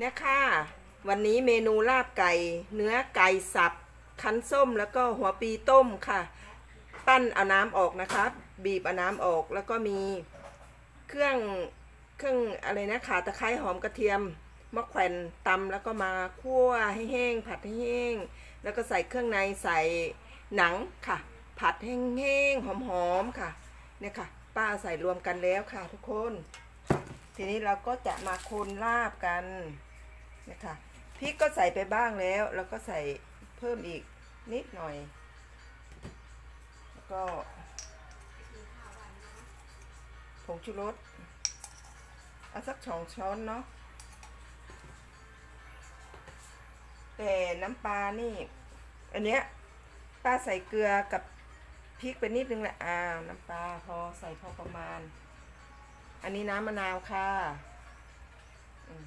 เนี่ยค่ะ วันนี้เมนูลาบไก่ เนื้อไก่สับ คั้นส้มแล้วก็หัวปีต้มค่ะ ปั้นเอาน้ำออกนะคะ บีบเอาน้ำออกแล้วก็มีเครื่องเครื่องอะไรนะขาตะไคร้หอมกระเทียมมะแขวนตำแล้วก็มาคั่วให้แห้ง ผัดให้แห้ง แล้วก็ใส่เครื่องในใส่หนังค่ะ ผัดแห้งๆหอมๆค่ะเนี่ยค่ะ ป้าใส่รวมกันแล้วค่ะทุกคน ทีนี้เราก็จะมาคนลาบกัน นะคะพริกก็ใส่ไปบ้างแล้ว แล้วก็ใส่เพิ่มอีกนิดหน่อย แล้วก็ผงชูรสเอาสักสองช้อนเนาะแต่น้ำปลานี่ อันเนี้ยป้าใส่เกลือกับพริกไปนิดนึงแหละอ่าน้ำปลาพอใส่พอประมาณ อันนี้น้ำมะนาวค่ะอืม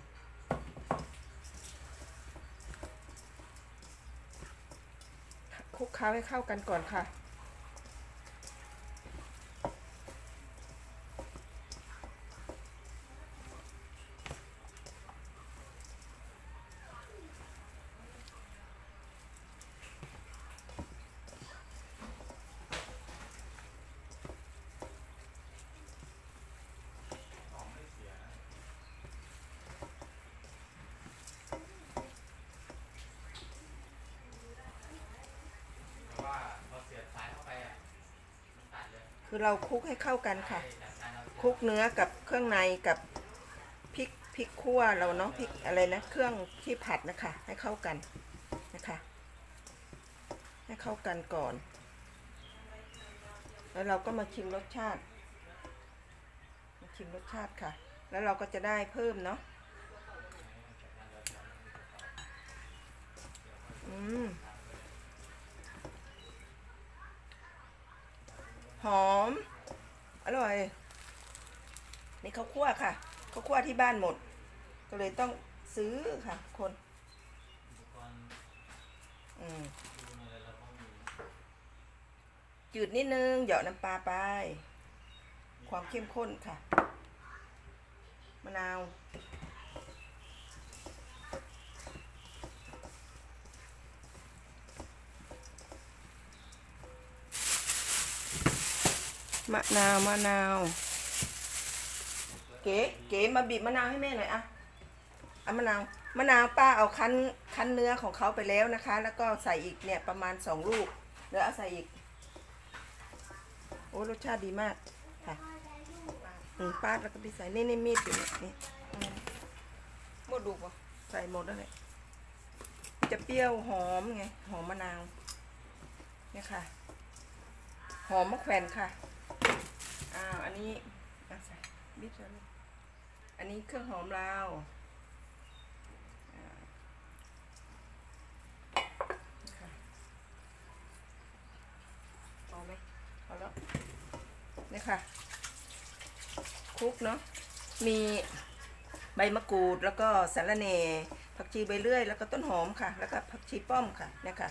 ค ลุกเคล้าให้เข้ากันก่อนค่ะ เพราะว่าพอเสียบสายเข้าไปอะมันตัดเลย คือเราคลุกให้เข้ากันค่ะคลุกเนื้อกับเครื่องในกับพริกพริกคั่วเราเนาะพริกอะไรนะเครื่องที่ผัดนะคะ ให้เข้ากันนะคะ ให้เข้ากันก่อน แล้วเราก็มาชิมรสชาติมาชิมรสชาติค่ะ แล้วเราก็จะได้เพิ่มเนาะอืมหอม อ ร่อย นี่ข้าวคั่วค่ะข้าวคั่วที่บ้านหมด ก็เลยต้องซื้อค่ะ คนอุปกรณ์อืมดูอะไรเราก็มีจืดนิดนึงเหยาะน้ำปลาไป ความเข้มข้นค่ะ มะนาว มะนาวมะนาว เก๋เก๋มาบีบมะนาวให้แม่หน่อยอะเอามะนาวมะนาวป้าเอาคั้นคั้นเนื้อของเขาไปแล้วนะคะ แล้วก็ใส่อีกเนี่ยประมาณสองลูกเดี๋ยวเอาใส่อีกโอ้รสชาติดีมากค่ะอืมป้าแล้วก็ไปใส่นี่นี่มีดอยู่เนี่ยนี่หมดดูปะใส่หมดแล้วเลยจะเปรี้ยวหอมไงหอมมะนาวเนี่ยค่ะ หอมมะแขวนค่ะ อ้าวอันนี้อะใส่บิดเลยอันนี้เครื่องหอมลาวอ่าพอไหมพอแล้วนี่ค่ะคลุกเนาะมีใบมะกรูดแล้วก็สาระเนผักชีใบเลื่อย แล้วก็ต้นหอมค่ะ แล้วก็ผักชีป้อมค่ะเนี่ยค่ะ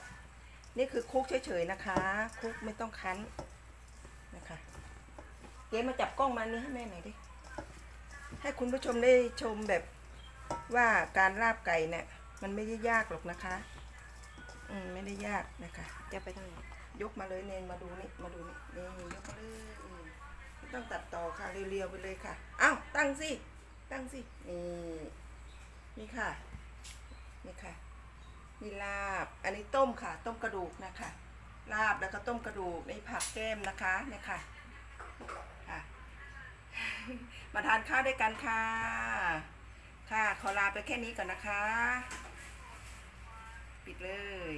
นี่คือคลุกเฉยๆนะคะคลุกไม่ต้องคั้นนะคะ เก๋มาจับกล้องมานี้ให้แม่หน่อยดิ ให้คุณผู้ชมได้ชมแบบว่าการลาบไก่เนี่ย มันไม่ได้ยากหรอกนะคะ อืมไม่ได้ยากนะคะ จะไปทางไหนยกมาเลยเนนมาดูนี่มาดูนี่นี่ยกมาเลยไม่ต้องตัดต่อค่ะเรียวๆไปเลยค่ะอ้าวตั้งสิตั้งสินี่นี่ค่ะ นี่ค่ะนี่ลาบ อันนี้ต้มค่ะ ต้มกระดูกนะคะ ลาบแล้วก็ต้มกระดูกนี่ผักแก้มนะคะเนี่ยค่ะค่ะ มาทานข้าวด้วยกันค่ะ ค่ะ ขอลาไปแค่นี้ก่อนนะคะ ปิดเลย